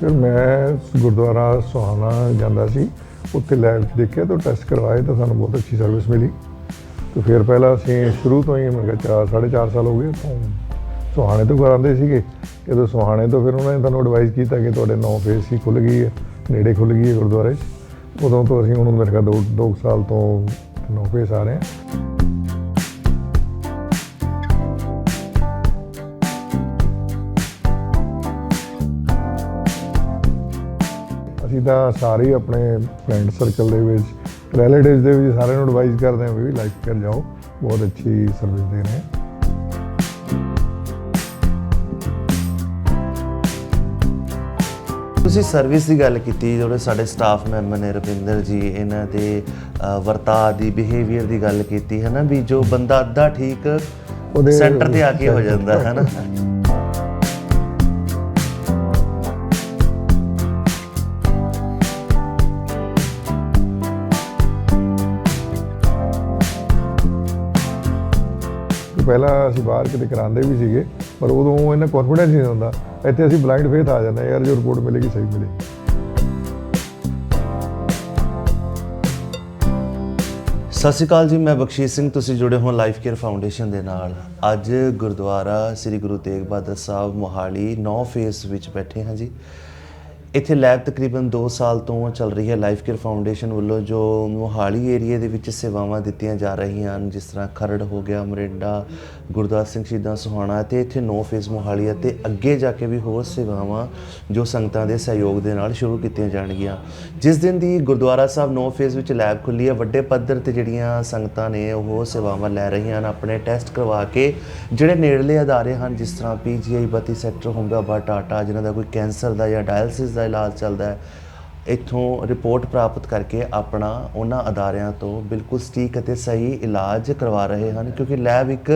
ਫਿਰ ਮੈਂ ਗੁਰਦੁਆਰਾ ਸੁਹਾਣਾ ਜਾਂਦਾ ਸੀ, ਉੱਥੇ ਲੈਬ 'ਚ ਦੇਖਿਆ ਤਾਂ ਟੈਸਟ ਕਰਵਾਏ ਤਾਂ ਸਾਨੂੰ ਬਹੁਤ ਅੱਛੀ ਸਰਵਿਸ ਮਿਲੀ। ਤੇ ਫਿਰ ਪਹਿਲਾਂ ਅਸੀਂ ਸ਼ੁਰੂ ਤੋਂ ਹੀ ਮੈਂ ਕਿਹਾ ਚਾਰ, ਸਾਢੇ ਚਾਰ ਸਾਲ ਹੋ ਗਏ ਤੋਂ ਸੁਹਾਣੇ ਤੋਂ ਕਰਾਉਂਦੇ ਸੀਗੇ। ਜਦੋਂ ਸੁਹਾਣੇ ਤੋਂ ਫਿਰ ਉਹਨਾਂ ਨੇ ਤੁਹਾਨੂੰ ਐਡਵਾਈਸ ਕੀਤਾ ਕਿ ਤੁਹਾਡੇ ਨੌ ਫੇਸ ਹੀ ਖੁੱਲ ਗਈ ਹੈ, ਨੇੜੇ ਖੁੱਲ ਗਈ ਹੈ ਗੁਰਦੁਆਰੇ 'ਚ। ਉਦੋਂ ਤੋਂ ਅਸੀਂ ਹੁਣ ਮੇਰੇ ਖਿਆਲ ਦੋ ਦੋ ਕੁ ਸਾਲ ਤੋਂ ਨੌ ਫੇਸ ਆ ਰਹੇ ਹਾਂ। ਅਸੀਂ ਤਾਂ ਸਾਰੇ ਆਪਣੇ ਫਰੈਂਡ ਸਰਕਲ ਦੇ ਵਿੱਚ ਰਿਲੇਟਿਵਸ ਦੇ ਵਿੱਚ ਸਾਰਿਆਂ ਨੂੰ ਐਡਵਾਈਸ ਕਰਦੇ ਹਾਂ ਵੀ ਲਾਈਫ ਕੇਅਰ ਜਾਓ ਬਹੁਤ ਅੱਛੀ ਸਰਵਿਸ ਦੇ ਰਹੇ ਤੁਸੀਂ ਸਰਵਿਸ ਦੀ ਗੱਲ ਕੀਤੀ ਜਿਹੜੇ ਸਾਡੇ ਸਟਾਫ ਮੈਂਬਰ ਨੇ ਰਵਿੰਦਰ ਜੀ ਇਹਨਾਂ ਦੇ ਅ, ਵਰਤਾਅ ਦੀ ਬਿਹੇਵੀਅਰ ਦੀ ਗੱਲ ਕੀਤੀ ਹੈ ਨਾ ਵੀ ਜੋ ਬੰਦਾ ਅੱਧਾ ਠੀਕ ਉਹਦੇ ਸੈਂਟਰ ਤੇ ਆ ਕੇ ਹੋ ਜਾਂਦਾ ਹੈ ਨਾ ਪਹਿਲਾਂ ਅਸੀਂ ਬਾਹਰ ਕਿਤੇ ਕਰਾਉਂਦੇ ਵੀ ਸੀਗੇ, ਪਰ ਉਦੋਂ ਇਹਨਾਂ ਕੌਨਫੀਡੈਂਸ ਨਹੀਂ ਹੁੰਦਾ। ਇੱਥੇ ਅਸੀਂ ਬਲਾਈਂਡ ਫੇਥ ਆ ਜਾਂਦੇ ਯਾਰ ਜੋ ਰਿਪੋਰਟ ਮਿਲੇਗੀ, ਸਹੀ ਮਿਲੇਗੀ। ਸਤਿ ਸ਼੍ਰੀ ਅਕਾਲ ਜੀ, ਮੈਂ ਬਖਸ਼ੀਸ਼ ਸਿੰਘ, ਤੁਸੀਂ ਜੁੜੇ ਹੋ ਲਾਈਫ ਕੇਅਰ ਫਾਊਂਡੇਸ਼ਨ ਦੇ ਨਾਲ। ਅੱਜ ਗੁਰਦੁਆਰਾ ਸ੍ਰੀ ਗੁਰੂ ਤੇਗ ਬਹਾਦਰ ਸਾਹਿਬ ਮੋਹਾਲੀ 9 ਫੇਸ ਵਿੱਚ ਬੈਠੇ ਹਾਂ ਜੀ। ਇੱਥੇ ਲੈਬ ਤਕਰੀਬਨ 2 ਸਾਲ ਤੋਂ ਚੱਲ ਰਹੀ ਹੈ ਲਾਈਫ ਕੇਅਰ ਫਾਊਂਡੇਸ਼ਨ ਵੱਲੋਂ, ਜੋ ਮੋਹਾਲੀ ਏਰੀਆ ਦੇ ਵਿੱਚ ਸੇਵਾਵਾਂ ਦਿੱਤੀਆਂ ਜਾ ਰਹੀਆਂ ਹਨ, ਜਿਸ ਤਰ੍ਹਾਂ ਖਰੜ ਹੋ ਗਿਆ, ਮਰਿੰਡਾ ਗੁਰਦੁਆਰਾ ਸਿੰਘ ਸ਼ਹੀਦਾਂ, ਸੁਹਾਣਾ ਤੇ ਇੱਥੇ 9 ਫੇਸ ਮੋਹਾਲੀ ਅਤੇ ਅੱਗੇ ਜਾ ਕੇ ਵੀ ਹੋਰ ਸੇਵਾਵਾਂ ਜੋ ਸੰਗਤਾਂ ਦੇ ਸਹਿਯੋਗ ਦੇ ਨਾਲ ਸ਼ੁਰੂ ਕੀਤੀਆਂ ਜਾਣਗੀਆਂ। ਜਿਸ ਦਿਨ ਦੀ ਗੁਰਦੁਆਰਾ ਸਾਹਿਬ 9 ਫੇਜ਼ ਵਿੱਚ ਲੈਬ ਖੁੱਲੀ ਹੈ ਵੱਡੇ ਪੱਧਰ ਤੇ ਜਿਹੜੀਆਂ ਸੰਗਤਾਂ ਨੇ ਉਹ ਸੇਵਾਵਾਂ ਲੈ ਰਹੀਆਂ ਹਨ, ਆਪਣੇ ਟੈਸਟ ਕਰਵਾ ਕੇ ਜਿਹੜੇ ਨੇੜਲੇ ਅਦਾਰੇ ਹਨ, ਜਿਸ ਤਰ੍ਹਾਂ ਪੀਜੀਆਈ 32 ਸੈਕਟਰ ਹੁੰਗਾ ਟਾਟਾ ਜਿਨ੍ਹਾਂ ਦਾ ਕੋਈ ਕੈਂਸਰ ਦਾ ਜਾਂ ਡਾਇਲਿਸਿਸ ਦਾ ਇਲਾਜ ਚੱਲਦਾ ਹੈ। ਇੱਥੋਂ ਰਿਪੋਰਟ ਪ੍ਰਾਪਤ ਕਰਕੇ ਆਪਣਾ ਉਹਨਾਂ ਅਦਾਰਿਆਂ ਤੋਂ ਬਿਲਕੁਲ ਸਟੀਕ ਅਤੇ ਸਹੀ ਇਲਾਜ ਕਰਵਾ ਰਹੇ ਹਨ, ਕਿਉਂਕਿ ਲੈਬ ਇੱਕ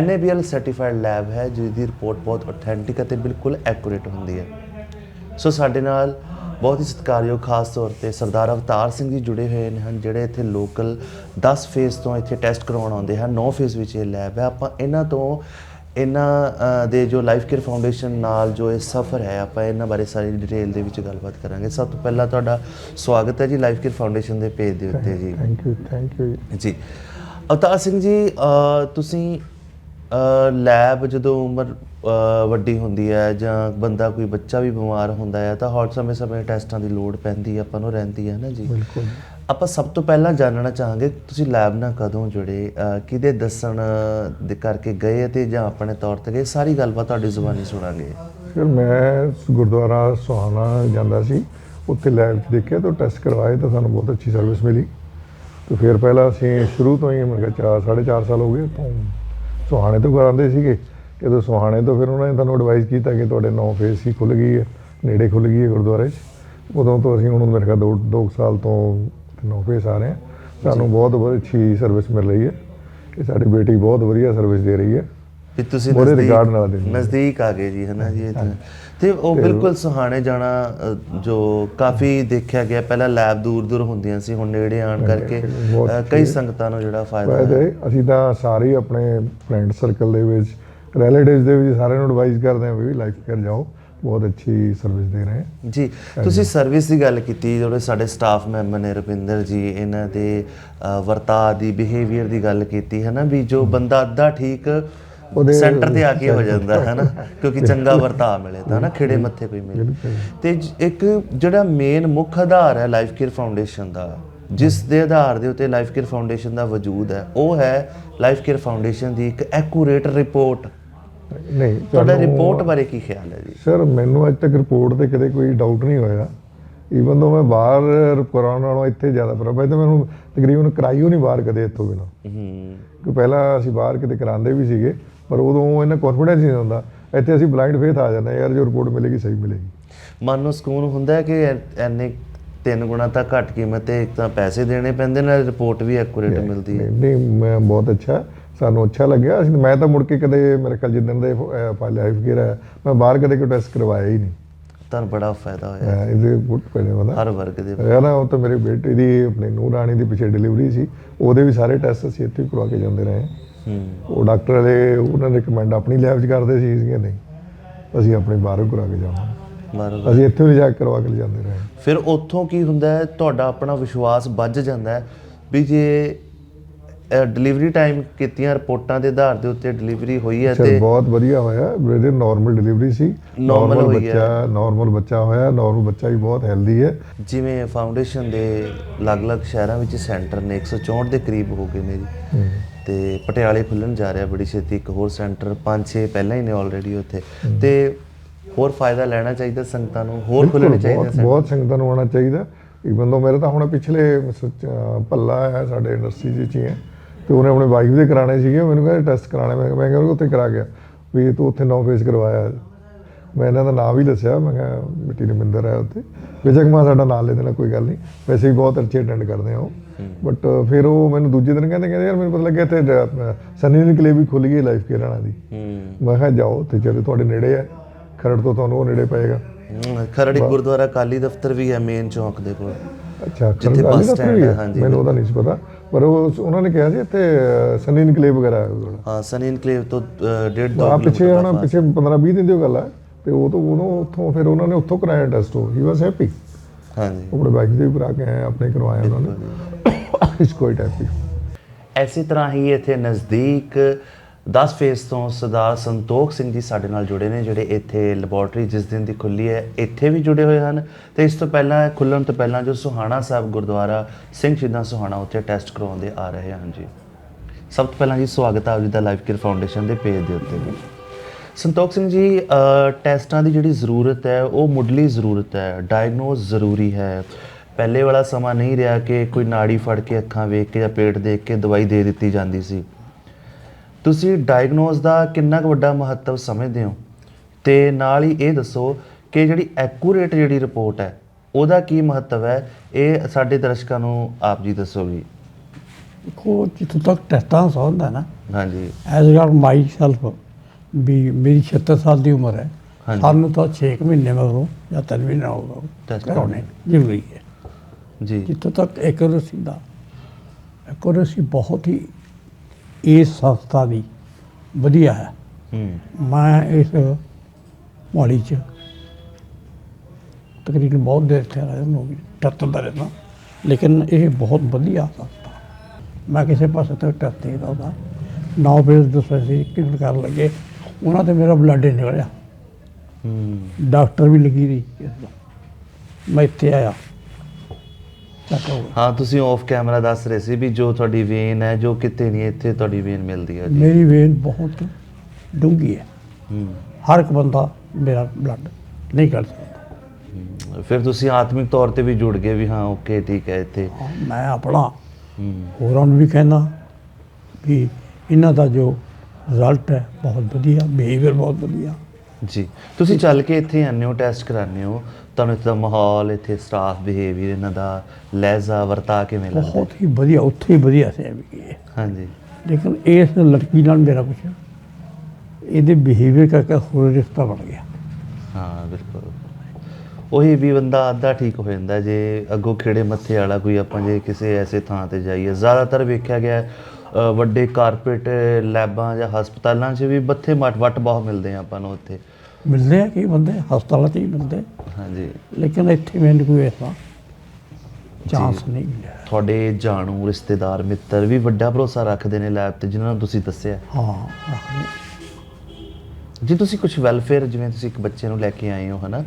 NABL ਸਰਟੀਫਾਈਡ ਲੈਬ ਹੈ ਜਿਸ ਦੀ ਰਿਪੋਰਟ ਬਹੁਤ ਆਥੈਂਟਿਕ ਅਤੇ ਬਿਲਕੁਲ ਐਕੂਰੇਟ ਹੁੰਦੀ ਹੈ। ਸੋ ਸਾਡੇ ਨਾਲ ਬਹੁਤ ਹੀ ਸਤਿਕਾਰਯੋਗ ਖਾਸ ਤੌਰ ਤੇ ਸਰਦਾਰ ਅਵਤਾਰ ਸਿੰਘ ਜੀ ਜੁੜੇ ਹੋਏ ਨੇ ਹਨ, ਜਿਹੜੇ ਇੱਥੇ ਲੋਕਲ 10 ਫੇਸ ਤੋਂ ਇੱਥੇ ਟੈਸਟ ਕਰਵਾਉਣ ਆਉਂਦੇ ਹਨ 9 ਫੇਸ ਵਿੱਚ ਇਹ ਲੈਬ ਹੈ। ਆਪਾਂ ਇਹਨਾਂ ਤੋਂ ਇਹਨਾਂ ਦੇ ਜੋ ਲਾਈਫ ਕੇਅਰ ਫਾਊਂਡੇਸ਼ਨ ਨਾਲ ਜੋ ਇਹ ਸਫ਼ਰ ਹੈ ਆਪਾਂ ਇਹਨਾਂ ਬਾਰੇ ਸਾਰੀ ਡਿਟੇਲ ਦੇ ਵਿੱਚ ਗੱਲਬਾਤ ਕਰਾਂਗੇ। ਸਭ ਤੋਂ ਪਹਿਲਾਂ ਤੁਹਾਡਾ ਸਵਾਗਤ ਹੈ ਜੀ ਲਾਈਫ ਕੇਅਰ ਫਾਊਂਡੇਸ਼ਨ ਦੇ ਪੇਜ ਦੇ ਉੱਤੇ ਜੀ। ਥੈਂਕ ਯੂ ਥੈਂਕ ਯੂ ਜੀ। ਅਵਤਾਰ ਸਿੰਘ ਜੀ ਤੁਸੀਂ ਲੈਬ ਜਦੋਂ ਉਮਰ ਵੱਡੀ ਹੁੰਦੀ ਹੈ ਜਾਂ ਬੰਦਾ ਕੋਈ ਬੱਚਾ ਵੀ ਬਿਮਾਰ ਹੁੰਦਾ ਹੈ ਤਾਂ ਹੌਟ ਸਮੇਂ-ਸਮੇਂ ਟੈਸਟਾਂ ਦੀ ਲੋੜ ਪੈਂਦੀ ਆਪਾਂ ਨੂੰ ਰਹਿੰਦੀ ਹੈ ਨਾ ਜੀ। ਬਿਲਕੁਲ। ਆਪਾਂ ਸਭ ਤੋਂ ਪਹਿਲਾਂ ਜਾਣਨਾ ਚਾਹਾਂਗੇ, ਤੁਸੀਂ ਲੈਬ ਨਾਲ ਕਦੋਂ ਜੁੜੇ? ਕਿਹਦੇ ਦੱਸਣ ਦੇ ਕਰਕੇ ਗਏ ਤੇ ਜਾਂ ਆਪਣੇ ਤੌਰ ਤੇ ਗਏ? ਸਾਰੀ ਗੱਲਬਾਤ ਤੁਹਾਡੀ ਜ਼ੁਬਾਨੀ ਸੁਣਾਂਗੇ। ਫਿਰ ਮੈਂ ਗੁਰਦੁਆਰਾ ਸੁਹਾਣਾ ਜਾਂਦਾ ਸੀ। ਉੱਥੇ ਲੈਬ 'ਚ ਦੇਖਿਆ ਤਾਂ ਟੈਸਟ ਕਰਵਾਏ ਤਾਂ ਸਾਨੂੰ ਬਹੁਤ ਅੱਛੀ ਸਰਵਿਸ ਮਿਲੀ। ਤੇ ਫਿਰ ਪਹਿਲਾਂ ਅਸੀਂ ਸ਼ੁਰੂ ਤੋਂ ਹੀ ਮੈਂ ਕਿਹਾ ਚਾਰ, ਸਾਢੇ ਚਾਰ ਸਾਲ ਹੋ ਗਏ ਤੋਂ ਸੁਹਾਣੇ ਤੋਂ ਕਰਾਉਂਦੇ ਸੀਗੇ। ਜਦੋਂ ਸੁਹਾਣੇ ਤੋਂ ਫਿਰ ਉਹਨਾਂ ਨੇ ਤੁਹਾਨੂੰ ਐਡਵਾਈਸ ਕੀਤਾ ਕਿ ਤੁਹਾਡੇ ਨੌ ਫੇਸ ਹੀ ਖੁੱਲ ਗਈ ਹੈ, ਨੇੜੇ ਖੁੱਲ ਗਈ ਹੈ ਗੁਰਦੁਆਰੇ 'ਚ। ਉਦੋਂ ਤੋਂ ਅਸੀਂ ਹੁਣ ਮੇਰੇ ਖਿਆਲ ਦੋ ਦੋ ਕੁ ਸਾਲ ਤੋਂ ਨੌ ਫੇਸ ਆ ਰਹੇ ਹਾਂ। ਸਾਨੂੰ ਬਹੁਤ ਬਹੁਤ ਅੱਛੀ ਸਰਵਿਸ ਮਿਲ ਰਹੀ ਹੈ। ਕਿ ਸਾਡੀ ਬੇਟੀ ਬਹੁਤ ਵਧੀਆ ਸਰਵਿਸ ਦੇ ਰਹੀ ਹੈ। ਵੀ ਤੁਸੀਂ ਨਜ਼ਦੀਕ-। ਨਜ਼ਦੀਕ ਆ ਗਏ ਜੀ ਹਨਾ ਜੀ ਇਹ ਤਾਂ। ਤੇ ਉਹ ਬਿਲਕੁਲ ਸੁਹਾਣੇ ਜਾਣਾ ਜੋ ਕਾਫੀ ਦੇਖਿਆ ਗਿਆ ਪਹਿਲਾਂ ਲੈਬ ਦੂਰ ਦੂਰ ਹੁੰਦੀਆਂ ਸੀ ਹੁਣ ਨੇੜੇ ਆਣ ਕਰਕੇ ਕਈ ਸੰਗਤਾਂ ਨੂੰ ਜਿਹੜਾ ਫਾਇਦਾ ਹੈ ਅਸੀਂ ਤਾਂ ਸਾਰੇ ਆਪਣੇ ਫਰੈਂਡ ਸਰਕਲ ਦੇ ਵਿੱਚ ਰਿਲੇਟਿਵਸ ਦੇ ਵਿੱਚ ਸਾਰਿਆਂ ਨੂੰ ਐਡਵਾਈਸ ਕਰਦੇ ਹਾਂ ਵੀ ਲਾਈਫ ਕੇਅਰ ਜਾਓ। ਬਹੁਤ ਅੱਛੀ ਸਰਵਿਸ ਦੇ ਰਹੇ ਹੈ। ਜੀ ਤੁਸੀਂ ਸਰਵਿਸ ਦੀ ਗੱਲ ਕੀਤੀ ਜਿਹੜੇ ਸਾਡੇ ਸਟਾਫ ਮੈਂਬਰ ਨੇ ਰਵਿੰਦਰ ਜੀ ਇਹਨਾਂ ਦੇ ਵਰਤਾਅ ਦੀ ਬਿਹੇਵੀਅਰ ਦੀ ਗੱਲ ਕੀਤੀ ਹੈ ਨਾ ਵੀ ਜੋ ਬੰਦਾ ਅੱਧਾ ਠੀਕ ਉਹਦੇ ਸੈਂਟਰ ਤੇ ਆ ਕੇ ਹੋ ਜਾਂਦਾ ਹੈ ਨਾ ਕਿਉਂਕਿ ਚੰਗਾ ਵਰਤਾਅ ਮਿਲੇ ਤਾਂ ਨਾ ਖਿੜੇ ਮੱਥੇ ਕੋਈ ਮਿਲੇ। ਤੇ ਇੱਕ ਜਿਹੜਾ ਮੇਨ ਮੁੱਖ ਆਧਾਰ ਹੈ ਲਾਈਫ ਕੇਅਰ ਫਾਊਂਡੇਸ਼ਨ ਦਾ ਜਿਸ ਦੇ ਆਧਾਰ ਦੇ ਉੱਤੇ ਲਾਈਫ ਕੇਅਰ ਫਾਊਂਡੇਸ਼ਨ ਦਾ ਵਜੂਦ ਹੈ ਉਹ ਹੈ ਲਾਈਫ ਕੇਅਰ ਫਾਊਂਡੇਸ਼ਨ ਦੀ ਇੱਕ ਐਕੂਰੇਟ ਰਿਪੋਰਟ ਨਹੀਂ ਤੁਹਾਡਾ ਰਿਪੋਰਟ ਬਾਰੇ ਕੀ ਖਿਆਲ ਹੈ ਜੀ? ਸਰ ਮੈਨੂੰ ਅੱਜ ਤੱਕ ਰਿਪੋਰਟ ਤੇ ਕਦੇ ਕੋਈ ਡਾਊਟ ਨਹੀਂ ਹੋਇਆ। ਈਵਨ ਦੋ ਮੈਂ ਬਾਹਰ ਕਰਾਉਣ ਨਾਲੋਂ ਇੱਥੇ ਜ਼ਿਆਦਾ ਹੈ ਤੇ ਮੈਨੂੰ ਤਕਰੀਬਨ ਕਰਾਈਓ ਨਹੀਂ ਬਾਹਰ ਕਦੇ ਇੱਥੋਂ ਬਿਨਾਂ। ਹੂੰ। ਕਿ ਪਹਿਲਾਂ ਅਸੀਂ ਬਾਹਰ ਕਿਤੇ ਕਰਾਉਂਦੇ ਵੀ ਸੀਗੇ ਪਰ ਉਦੋਂ ਇਹਨਾਂ ਕੌਨਫੀਡੈਂਸ ਨਹੀਂ ਹੁੰਦਾ। ਇੱਥੇ ਅਸੀਂ ਬਲਾਈਂਡ ਫੇਥ ਆ ਜਾਂਦੇ ਯਾਰ ਜੋ ਰਿਪੋਰਟ ਮਿਲੇਗੀ ਸਹੀ ਮਿਲੇਗੀ। ਮਨ ਨੂੰ ਸਕੂਨ ਹੁੰਦਾ ਹੈ ਕਿ ਐਨੇ ਤਿੰਨ ਗੁਣਾ ਤਾਂ ਘੱਟ ਕੀਮਤ ਤੇ ਇੱਕ ਤਾਂ ਪੈਸੇ ਦੇਣੇ ਪੈਂਦੇ ਨਾਲ ਰਿਪੋਰਟ ਵੀ ਐਕੂਰੇਟ ਮਿਲਦੀ ਹੈ। ਨਹੀਂ ਮੈਂ ਬਹੁਤ ਅੱਛਾ। ਸਾਨੂੰ ਅੱਛਾ ਲੱਗਿਆ। ਅਸੀਂ ਮੈਂ ਤਾਂ ਮੁੜ ਕੇ ਕਦੇ ਮੇਰੇ ਖਿਆਲ ਜਿੱਦਣ ਦੇ ਲਾਈਫ ਹੈ ਮੈਂ ਬਾਹਰ ਕਦੇ ਕੋਈ ਟੈਸਟ ਕਰਵਾਇਆ ਹੀ ਨਹੀਂ। ਤੁਹਾਨੂੰ ਬੜਾ ਫਾਇਦਾ ਹੋਇਆ। ਇਹਦੇ ਗੁੱਡ ਪਹਿਲੇ ਵਾਲਾ ਹਰ ਵਰਗ ਦੇ ਹੈ ਨਾ ਉਹ ਤਾਂ ਮੇਰੇ ਬੇਟੇ ਦੀ ਆਪਣੇ ਨੂੰਹ ਰਾਣੀ ਦੀ ਪਿੱਛੇ ਡਿਲੀਵਰੀ ਸੀ। ਉਹਦੇ ਵੀ ਸਾਰੇ ਟੈਸਟ ਅਸੀਂ ਇੱਥੇ ਕਰਵਾ ਕੇ ਜਾਂਦੇ ਰਹੇ। ਹੂੰ। ਉਹ ਡਾਕਟਰ ਵਾਲੇ ਉਹਨਾਂ ਨੇ ਰਿਕਮੈਂਡ ਆਪਣੀ ਲੈਬ 'ਚ ਕਰਦੇ ਸੀ ਸੀਗੇ ਨਹੀਂ। ਅਸੀਂ ਆਪਣੇ ਬਾਹਰੋਂ ਕਰਾ ਕੇ ਜਾਵਾਂਗੇ। ਅਸੀਂ ਇੱਥੇ ਵੀ ਜਾ ਕੇ ਕਰਵਾ ਕੇ ਲਿਜਾਂਦੇ ਰਹੇ। ਫਿਰ ਉੱਥੋਂ ਕੀ ਹੁੰਦਾ ਹੈ? ਤੁਹਾਡਾ ਆਪਣਾ ਵਿਸ਼ਵਾਸ ਵੱਜ ਜਾਂਦਾ ਹੈ ਵੀ ਜੇ ਡਿਲੀਵਰੀ ਟਾਈਮ ਕੀਤੀਆਂ ਰਿਪੋਰਟਾਂ ਦੇ ਆਧਾਰ ਦੇ ਉੱਤੇ ਡਿਲੀਵਰੀ ਹੋਈ ਹੈ ਤੇ ਬਹੁਤ ਵਧੀਆ ਹੋਇਆ। ਬ੍ਰਦਰ ਨਾਰਮਲ ਡਿਲੀਵਰੀ ਸੀ। ਹੈ। ਬੱਚਾ ਨਾਰਮਲ ਬੱਚਾ ਹੋਇਆ। ਨਾਰਮਲ ਬੱਚਾ ਵੀ ਬਹੁਤ ਹੈਲਦੀ ਹੈ। ਜਿਵੇਂ ਫਾਊਂਡੇਸ਼ਨ ਦੇ ਅਲੱਗ-ਅਲੱਗ ਸ਼ਹਿਰਾਂ ਵਿੱਚ ਸੈਂਟਰ ਨੇ 164 ਦੇ ਕਰੀਬ ਹੋ ਗਏ ਨੇ ਜੀ। ਤੇ ਪਟਿਆਲੇ ਖੁੱਲਣ ਜਾ ਰਿਹਾ ਬੜੀ ਛੇਤੀ ਇੱਕ ਹੋਰ ਸੈਂਟਰ 5-6 ਪਹਿਲਾਂ ਹੀ ਨੇ ਆਲਰੇਡੀ ਉੱਥੇ। ਤੇ ਹੋਰ ਫਾਇਦਾ ਲੈਣਾ ਚਾਹੀਦਾ ਸੰਗਤਾਂ ਨੂੰ ਹੋਰ ਖੁੱਲਣੇ ਚਾਹੀਦੇ ਬਹੁਤ ਸੈਂਟਰ ਬਹੁਤ ਸੰਗਤਾਂ ਨੂੰ ਆਉਣਾ ਚਾਹੀਦਾ। ਇਵਨ ਤੋਂ ਮੇਰੇ ਤਾਂ ਹੁਣ ਪਿਛਲੇ ਭੱਲਾ ਹੈ ਸਾਡੇ ਇੰਡਸਟਰੀ ਦੇ ਹੀ ਹੈ। ਤੇ ਉਹਨੇ ਆਪਣੇ ਵਾਈਫ ਦੇ ਕਰਾਣੇ ਸੀਗੇ ਮੈਨੂੰ ਕਹਿੰਦਾ ਟੈਸਟ ਕਰਾਣੇ। ਮੈਂ ਮੈਂ ਕਿਹਾ ਉੱਥੇ ਕਰਾ ਗਿਆ ਵੀ ਤੂੰ ਉੱਥੇ ਨੌ ਫੇਸ ਕਰਵਾਇਆ ਮੈਂ ਇਹਨਾਂ ਦਾ ਨਾਮ ਵੀ ਦੱਸਿਆ ਮੈਂ ਕਿਹਾ ਮਿੱਟੀ ਰਮਿੰਦਰ ਹੈ ਉੱਥੇ। ਬੇਸ਼ੱਕ ਮੈਂ ਸਾਡਾ ਨਾਮ ਲੈ ਦੇਣਾ ਕੋਈ ਗੱਲ ਨਹੀਂ। ਵੈਸੇ ਵੀ ਬਹੁਤ ਅੱਛੇ ਅਟੈਂਡ ਕਰਦੇ ਆ ਉਹ। ਬਟ ਫਿਰ ਉਹ ਮੈਨੂੰ ਦੂਜੇ ਦਿਨ ਕਹਿੰਦੇ ਕਹਿੰਦੇ ਯਾਰ ਮੈਨੂੰ ਪਤਾ ਲੱਗਿਆ ਇੱਥੇ ਸਨੀ ਨਿਕਲੇ ਵੀ ਖੁੱਲ ਗਈ ਲਾਈਫ ਕੇਅਰ ਵਾਲਾ ਦੀ। ਮੈਂ ਕਿਹਾ ਜਾਓ ਤੇ ਚਲੋ ਤੁਹਾਡੇ ਨੇੜੇ ਹੈ। ਖਰੜ ਤੋਂ ਤੁਹਾਨੂੰ ਉਹ ਨੇੜੇ ਪਏਗਾ। ਖਰੜ ਗੁਰਦੁਆਰਾ ਕਾਲੀ ਦਫ਼ਤਰ ਵੀ ਹੈ ਮੇਨ ਚੌਂਕ ਦੇ ਕੋਲ। ਅੱਛਾ ਜਿੱਥੇ ਬੱਸ ਸਟੈਂਡ ਹੈ, ਹਾਂਜੀ। ਮੈਨੂੰ ਉਹਦਾ ਨਹੀਂ ਪਤਾ। ਪਰ ਉਹ ਉਹਨਾਂ ਨੇ ਕਿਹਾ ਸੀ ਇੱਥੇ ਸਨੀ ਇਨਕਲੇਵ ਵਗੈਰਾ ਹੈ ਉਹਦਾ। ਹਾਂ ਸਨੀ ਇਨਕਲੇਵ ਤੋਂ ਅ, ਡੇਢ ਦੋ ਆ ਪਿੱਛੇ ਉਹਨਾਂ ਪਿੱਛੇ 15 20 ਦਿਨ ਦੀ ਗੱਲ ਹੈ। ਤੇ ਉਹ ਤੋਂ ਉਹਨੂੰ ਉੱਥੋਂ ਫਿਰ ਉਹਨਾਂ ਨੇ ਉੱਥੋਂ ਕਰਾਇਆ ਟੈਸਟ ਉਹ। ਹੀ ਵਾਸ ਹੈਪੀ ਹਾਂਜੀ। ਆਪਣੇ ਬਾਈਕ ਦੇ ਵੀ ਕਰਾ ਕੇ ਆਏ ਆਪਣੇ ਕਰਵਾਇਆ ਉਹਨਾਂ ਨੇ। ਇਸ ਕੋਈ ਹੈਪੀ ਐਸੀ ਤਰ੍ਹਾਂ ਹੀ ਇੱਥੇ ਨਜ਼ਦੀਕ 10 ਫੇਸ ਤੋਂ ਸਰਦਾਰ ਸੰਤੋਖ ਸਿੰਘ ਜੀ ਸਾਡੇ ਨਾਲ ਜੁੜੇ ਨੇ, ਜਿਹੜੇ ਇੱਥੇ ਲੈਬੋਰਟਰੀ ਜਿਸ ਦਿਨ ਦੀ ਖੁੱਲੀ ਹੈ, ਇੱਥੇ ਵੀ ਜੁੜੇ ਹੋਏ ਹਨ। ਤੇ ਇਸ ਤੋਂ ਪਹਿਲਾਂ ਖੁੱਲਣ ਤੋਂ ਪਹਿਲਾਂ ਜੋ ਸੁਹਾਣਾ ਸਾਹਿਬ ਗੁਰਦੁਆਰਾ ਸਿੰਘ ਸ਼ਹੀਦਾਂ ਸੁਹਾਣਾ ਉੱਥੇ ਟੈਸਟ ਕਰਵਾਉਂਦੇ ਆ ਰਹੇ ਹਨ ਜੀ। ਸਭ ਤੋਂ ਪਹਿਲਾਂ ਜੀ ਸਵਾਗਤ ਹੈ ਆਪ ਜੀ ਦਾ ਲਾਈਫ ਕੇਅਰ ਫਾਊਂਡੇਸ਼ਨ ਦੇ ਪੇਜ ਦੇ ਉੱਤੇ ਜੀ ਸੰਤੋਖ ਸਿੰਘ ਜੀ ਟੈਸਟਾਂ ਦੀ ਜਿਹੜੀ ਜ਼ਰੂਰਤ ਹੈ, ਉਹ ਮੁੱਢਲੀ ਜ਼ਰੂਰਤ ਹੈ ਡਾਇਗਨੋਸ ਜ਼ਰੂਰੀ ਹੈ। ਪਹਿਲੇ ਵਾਲਾ ਸਮਾਂ ਨਹੀਂ ਰਿਹਾ ਕਿ ਕੋਈ ਨਾੜੀ ਫੜ ਕੇ ਅੱਖਾਂ ਵੇਖ ਕੇ ਜਾਂ ਪੇਟ ਦੇਖ ਕੇ ਦਵਾਈ ਦੇ ਦਿੱਤੀ ਜਾਂਦੀ ਸੀ। ਤੁਸੀਂ ਡਾਇਗਨੋਸ ਦਾ ਕਿੰਨਾ ਕੁ ਵੱਡਾ ਮਹੱਤਵ ਸਮਝਦੇ ਹੋ? ਤੇ ਨਾਲ ਹੀ ਇਹ ਦੱਸੋ ਕਿ ਜਿਹੜੀ ਐਕੂਰੇਟ ਜਿਹੜੀ ਰਿਪੋਰਟ ਹੈ ਉਹਦਾ ਕੀ ਮਹੱਤਵ ਹੈ? ਇਹ ਸਾਡੇ ਦਰਸ਼ਕਾਂ ਨੂੰ ਆਪ ਜੀ ਦੱਸੋ ਜੀ। ਦੇਖੋ ਜਿੱਥੋਂ ਤੱਕ ਟੈਸਟਾਂ ਦਾ ਸਵਾਲ ਹੈ ਨਾ ਹਾਂਜੀ। ਐਜ਼ ਰਿਗਾਰਡ ਮਾਈ ਸੈਲਫ ਵੀ ਮੇਰੀ 76 ਸਾਲ ਦੀ ਉਮਰ ਹੈ। ਸਾਨੂੰ ਤਾਂ 6 ਮਹੀਨੇ ਮਗਰੋਂ ਜਾਂ 3 ਮਹੀਨੇ ਹੋਗਾ ਕਰਾਉਣੇ ਜ਼ਰੂਰੀ ਹੈ। ਜੀ। ਜਿੱਥੋਂ ਤੱਕ ਐਕੂਰੇਸੀ ਦਾ ਐਕੂਰੇਸੀ ਬਹੁਤ ਹੀ ਇਸ ਸੰਸਥਾ ਦੀ ਵਧੀਆ ਹੈ। ਮੈਂ ਇਸ ਮੋਹਾਲੀ ਚ ਤਕਰੀਬਨ ਬਹੁਤ ਦੇਰ ਤੇ ਰਿਹਾ ਨੂੰ ਟੱਟਦਾ ਰਹਿਣਾ ਲੇਕਿਨ ਇਹ ਬਹੁਤ ਵਧੀਆ ਸੰਸਥਾ। ਮੈਂ ਕਿਸੇ ਪਾਸੇ ਤੋਂ ਟੱਟ ਨਹੀਂ ਰਹਦਾ ਨੌ ਵਜੇ ਦੂਸਰੇ ਸੀ ਕਿਰਨ ਕਰਨ ਲੱਗੇ ਉਹਨਾਂ ਤੇ ਮੇਰਾ ਬਲੱਡ ਹੀ ਨਿਕਲਿਆ। ਹੂੰ। ਡਾਕਟਰ ਵੀ ਲੱਗੀ ਰਹੀ। ਦਾ ਮੈਂ ਇੱਥੇ ਆਇਆ। ਹੋ ਤੁਸੀਂ ਆਫ ਕੈਮਰਾ ਦੱਸ ਰਹੇ ਸੀ ਵੀ ਜੋ ਤੁਹਾਡੀ ਵੇਨ ਹੈ ਜੋ ਕਿਤੇ ਨਹੀਂ ਇੱਥੇ ਤੁਹਾਡੀ ਵੇਨ ਮਿਲਦੀ ਹੈ ਜੀ। ਮੇਰੀ ਵੇਨ ਬਹੁਤ ਡੂੰਘੀ ਹੈ। ਹਰ ਇੱਕ ਬੰਦਾ ਮੇਰਾ ਬਲੱਡ ਨਹੀਂ ਕੱਢ ਸਕਦਾ। ਫਿਰ ਤੁਸੀਂ ਆਤਮਿਕ ਤੌਰ ਤੇ ਵੀ ਜੁੜ ਗਏ ਵੀ ਹਾਂ ਓਕੇ ਠੀਕ ਹੈ ਇੱਥੇ। ਮੈਂ ਆਪਣਾ ਹੋਰਾਂ ਨੂੰ ਵੀ ਕਹਿੰਦਾ ਵੀ ਇਹਨਾਂ ਦਾ ਜੋ ਰਿਜ਼ਲਟ ਹੈ ਬਹੁਤ ਵਧੀਆ ਬਿਹੇਵੀਅਰ ਬਹੁਤ ਵਧੀਆ। ਜੀ। ਤੁਸੀਂ ਚੱਲ ਕੇ ਇੱਥੇ ਆਉਂਦੇ ਹੋ ਟੈਸਟ ਕਰਾਉਂਦੇ ਹੋ। ਤੁਹਾਨੂੰ ਇੱਥੇ ਦਾ ਮਾਹੌਲ ਇੱਥੇ ਸਟਾਫ ਬਿਹੇਵੀਅਰ ਇਹਨਾਂ ਦਾ ਲਹਿਜ਼ਾ ਵਰਤਾ ਕਿਵੇਂ ਲੱਗਦਾ? ਹੈ? ਬਹੁਤ ਹੀ ਵਧੀਆ ਉੱਥੇ ਹੀ ਵਧੀਆ ਸੀ ਵੀ ਹਾਂਜੀ। ਲੇਕਿਨ ਇਸ ਲੜਕੀ ਨਾਲ ਮੇਰਾ ਕੁਛ ਇਹਦੇ ਬਿਹੇਵੀਅਰ ਕਰਕੇ ਹੋਰ ਰਿਸ਼ਤਾ ਬਣ ਗਿਆ। ਹਾਂ ਬਿਲਕੁਲ। ਉਹੀ ਵੀ ਬੰਦਾ ਅੱਧਾ ਠੀਕ ਹੋ ਜਾਂਦਾ। ਜੇ ਅੱਗੋਂ ਖੇੜੇ ਮੱਥੇ ਵਾਲਾ ਕੋਈ ਆਪਾਂ ਜੇ ਕਿਸੇ ਐਸੇ ਥਾਂ ਤੇ ਜਾਈਏ। ਜ਼ਿਆਦਾਤਰ ਵੇਖਿਆ ਗਿਆ ਵੱਡੇ ਕਾਰਪੋਰੇਟ ਲੈਬਾਂ ਜਾਂ ਹਸਪਤਾਲਾਂ 'ਚ ਵੀ ਬੱਥੇ ਮੱਟ ਵੱਟ ਬਹੁਤ ਮਿਲਦੇ ਆ ਆਪਾਂ ਨੂੰ ਉੱਥੇ। ਮਿਲਦੇ ਆ ਕਈ ਬੰਦੇ ਹਸਪਤਾਲਾਂ 'ਚ ਹੀ ਮਿਲਦੇ ਹਾਂਜੀ। ਲੇਕਿਨ ਇੱਥੇ ਮੈਨੂੰ ਕੋਈ ਐਸਾ ਚਾਂਸ ਨਹੀਂ ਮਿਲਿਆ। ਤੁਹਾਡੇ ਜਾਣੂ ਰਿਸ਼ਤੇਦਾਰ ਮਿੱਤਰ ਵੀ ਵੱਡਾ ਭਰੋਸਾ ਰੱਖਦੇ ਨੇ ਲੈਬ ਤੇ ਜਿਨ੍ਹਾਂ ਨੂੰ ਤੁਸੀਂ ਦੱਸਿਆ। ਹਾਂ ਰੱਖਦੇ। ਜੀ ਤੁਸੀਂ ਕੁਝ ਵੈਲਫੇਅਰ ਜਿਵੇਂ ਤੁਸੀਂ ਇੱਕ ਬੱਚੇ ਨੂੰ ਲੈ ਕੇ ਆਏ ਹੋ ਹਨਾ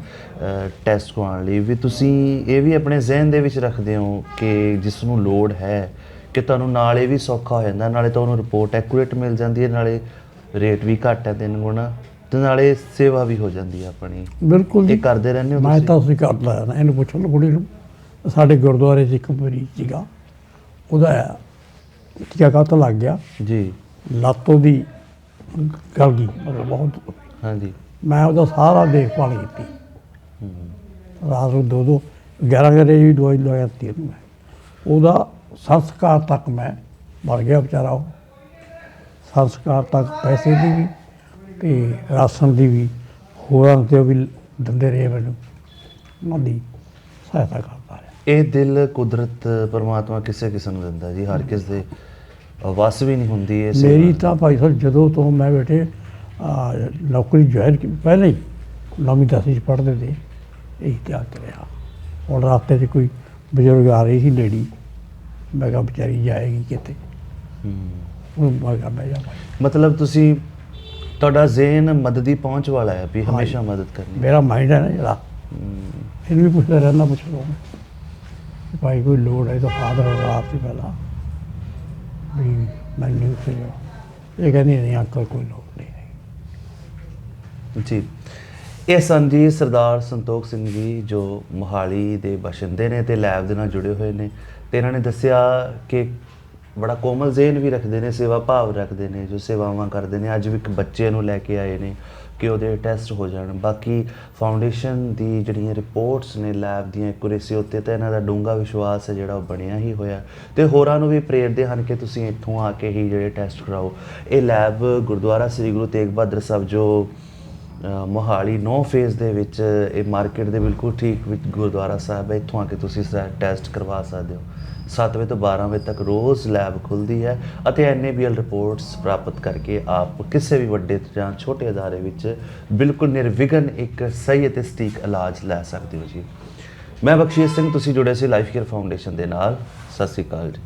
ਟੈਸਟ ਕਰਵਾਉਣ ਲਈ ਵੀ ਤੁਸੀਂ ਇਹ ਵੀ ਆਪਣੇ ਜ਼ਿਹਨ ਦੇ ਵਿੱਚ ਰੱਖਦੇ ਹੋ ਕਿ ਜਿਸ ਨੂੰ ਲੋੜ ਹੈ ਕਿ ਤੁਹਾਨੂੰ ਨਾਲੇ ਵੀ ਸੌਖਾ ਹੋ ਜਾਂਦਾ ਨਾਲੇ ਤੁਹਾਨੂੰ ਰਿਪੋਰਟ ਐਕੂਰੇਟ ਮਿਲ ਜਾਂਦੀ ਹੈ ਨਾਲੇ ਰੇਟ ਵੀ ਘੱਟ ਹੈ ਤਿੰਨ ਗੁਣਾ। ਤੇ ਨਾਲੇ ਸੇਵਾ ਵੀ ਹੋ ਜਾਂਦੀ ਹੈ ਆਪਣੀ। ਬਿਲਕੁਲ ਜੀ। ਇਹ ਕਰਦੇ ਰਹਿੰਦੇ ਹੋ ਮੈਂ ਤੁਸੀਂ? ਤਾਂ ਉਸੇ ਕਰਦਾ ਆ ਇਹਨੂੰ ਪੁੱਛੋ ਨਾ ਕੁੜੀ ਨੂੰ। ਸਾਡੇ ਗੁਰਦੁਆਰੇ 'ਚ ਇੱਕ ਮਰੀਜ਼ ਸੀਗਾ। ਉਹਦਾ ਟੀਕਾ ਕਾਤ ਲੱਗ ਗਿਆ। ਜੀ। ਲੱਤ ਉਹਦੀ ਗਲ ਗਈ ਮਤਲਬ ਬਹੁਤ। ਹਾਂਜੀ। ਮੈਂ ਉਹਦਾ ਸਾਰਾ ਦੇਖਭਾਲ ਕੀਤੀ। ਰਾਤ ਨੂੰ ਦੋ ਦੋ 11 ਵਜੇ ਦੀ ਦਵਾਈ ਲਗਾਤੀ ਉਹਨੂੰ ਮੈਂ। ਉਹਦਾ ਸੰਸਕਾਰ ਤੱਕ ਮੈਂ ਮਰ ਗਿਆ ਵਿਚਾਰਾ ਉਹ। ਸੰਸਕਾਰ ਤੱਕ ਪੈਸੇ ਦੀ ਵੀ ਤੇ ਰਾਸ਼ਨ ਦੀ ਵੀ ਹੋਰਾਂ ਤੇ ਵੀ ਦਿੰਦੇ ਰਹੇ ਮੈਨੂੰ। ਉਹਨਾਂ ਦੀ ਸਹਾਇਤਾ ਕਰਦਾ ਰਿਹਾ। ਇਹ ਦਿਲ ਕੁਦਰਤ ਪਰਮਾਤਮਾ ਕਿਸੇ ਕਿਸੇ ਨੂੰ ਦਿੰਦਾ ਜੀ ਹਰ ਕਿਸ ਦੇ ਵਸ ਵੀ ਨਹੀਂ ਹੁੰਦੀ ਇਹ ਸੇਵਾ। ਮੇਰੀ ਤਾਂ ਭਾਈ ਸਾਹਿਬ ਜਦੋਂ ਤੋਂ ਮੈਂ ਬੇਟੇ ਆਹ, ਨੌਕਰੀ ਜੁਆਇਨ ਕੀ ਪਹਿਲਾਂ ਹੀ ਨੌਵੀਂ ਦਸਵੀਂ ਚ ਪੜ੍ਹਦੇ ਤੇ ਇਹ ਚ ਰਿਹਾ। ਹੁਣ ਰਾਸਤੇ 'ਚ ਕੋਈ ਬਜ਼ੁਰਗ ਆ ਰਹੀ ਸੀ ਲੇਡੀ ਮੈਂ ਕਿਹਾ ਵਿਚਾਰੀ ਜਾਏਗੀ ਕਿਤੇ। ਉਹ ਮੈਂ ਕਿਹਾ ਜਾ ਭਾਈ ਮਤਲਬ ਤੁਸੀਂ ਤੁਹਾਡਾ ਜ਼ਿਹਨ ਮਦਦ ਪਹੁੰਚ ਵਾਲਾ ਹੈ ਵੀ ਹਮੇਸ਼ਾ ਮਦਦ ਕਰਨੀ ਮੇਰਾ ਮਾਈਂਡ ਹੈ ਨਾ ਜਿਹੜਾ। ਇਹਨੂੰ ਵੀ ਪੁੱਛਦਾ ਰਹਿੰਦਾ ਪੁੱਛ ਲਓ। ਕਿ ਭਾਈ ਕੋਈ ਲੋੜ ਹੈ ਤਾਂ ਫਾਦਰ ਹੋਗਾ ਆਪ ਹੀ ਪਹਿਲਾਂ। ਵੀ ਮੈਨੂੰ ਫਿਰ ਇਹ ਕਹਿੰਦੀ ਨਹੀਂ ਅੰਕਲ ਕੋਈ ਲੋੜ ਨਹੀਂ ਹੈ ਜੀ। ਇਹ ਸਨ ਜੀ ਸਰਦਾਰ ਸੰਤੋਖ ਸਿੰਘ ਜੀ ਜੋ ਮੋਹਾਲੀ ਦੇ ਬਸ਼ਿੰਦੇ ਨੇ ਤੇ ਲੈਬ ਦੇ ਨਾਲ ਜੁੜੇ ਹੋਏ ਨੇ ਤੇ ਇਹਨਾਂ ਨੇ ਦੱਸਿਆ ਕਿ ਬੜਾ ਕੋਮਲ ਜ਼ਿਹਨ ਵੀ ਰੱਖਦੇ ਨੇ, ਸੇਵਾ ਭਾਵ ਰੱਖਦੇ ਨੇ, ਜੋ ਸੇਵਾਵਾਂ ਕਰਦੇ ਨੇ। ਅੱਜ ਵੀ ਇੱਕ ਬੱਚੇ ਨੂੰ ਲੈ ਕੇ ਆਏ ਨੇ ਕਿ ਉਹਦੇ ਟੈਸਟ ਹੋ ਜਾਣ। ਬਾਕੀ ਫਾਊਂਡੇਸ਼ਨ ਦੀ ਜਿਹੜੀਆਂ ਰਿਪੋਰਟਸ ਨੇ ਲੈਬ ਦੀਆਂ ਐਕੂਰੇਸੀ ਉੱਤੇ ਤਾਂ ਇਹਨਾਂ ਦਾ ਡੂੰਘਾ ਵਿਸ਼ਵਾਸ ਹੈ, ਜਿਹੜਾ ਉਹ ਬਣਿਆ ਹੀ ਹੋਇਆ। ਤੇ ਹੋਰਾਂ ਨੂੰ ਵੀ ਪ੍ਰੇਰਦੇ ਹਨ ਕਿ ਤੁਸੀਂ ਇੱਥੋਂ ਆ ਕੇ ਹੀ ਜਿਹੜੇ ਟੈਸਟ ਕਰਾਓ। ਇਹ ਲੈਬ ਗੁਰਦੁਆਰਾ ਸ੍ਰੀ ਗੁਰੂ ਤੇਗ ਬਹਾਦਰ ਸਾਹਿਬ ਜੋ ਮੋਹਾਲੀ ਨੌ ਫੇਜ਼ ਦੇ ਵਿੱਚ ਇਹ ਮਾਰਕੀਟ ਦੇ ਬਿਲਕੁਲ ਠੀਕ ਵਿੱਚ ਗੁਰਦੁਆਰਾ ਸਾਹਿਬ ਹੈ। ਇੱਥੋਂ ਆ ਕੇ ਤੁਸੀਂ ਟੈਸਟ ਕਰਵਾ ਸਕਦੇ ਹੋ। 7 ਵਜੇ ਤੋਂ 12 ਵਜੇ ਤੱਕ ਰੋਜ਼ ਲੈਬ ਖੁੱਲਦੀ ਹੈ ਅਤੇ ਐਨਏਬੀਐਲ ਰਿਪੋਰਟਸ ਪ੍ਰਾਪਤ ਕਰਕੇ ਆਪ ਕਿਸੇ ਵੀ ਵੱਡੇ ਜਾਂ ਛੋਟੇ ਅਦਾਰੇ ਵਿੱਚ ਬਿਲਕੁਲ ਨਿਰਵਿਘਨ ਇੱਕ ਸਹੀ ਅਤੇ ਸਟੀਕ ਇਲਾਜ ਲੈ ਸਕਦੇ ਹੋ ਜੀ। ਮੈਂ ਬਖਸ਼ੀਸ਼ ਸਿੰਘ, ਤੁਸੀਂ ਜੁੜੇ ਸੀ ਲਾਈਫ ਕੇਅਰ ਫਾਊਂਡੇਸ਼ਨ ਦੇ ਨਾਲ। ਸਤਿ ਸ੍ਰੀ ਅਕਾਲ ਜੀ।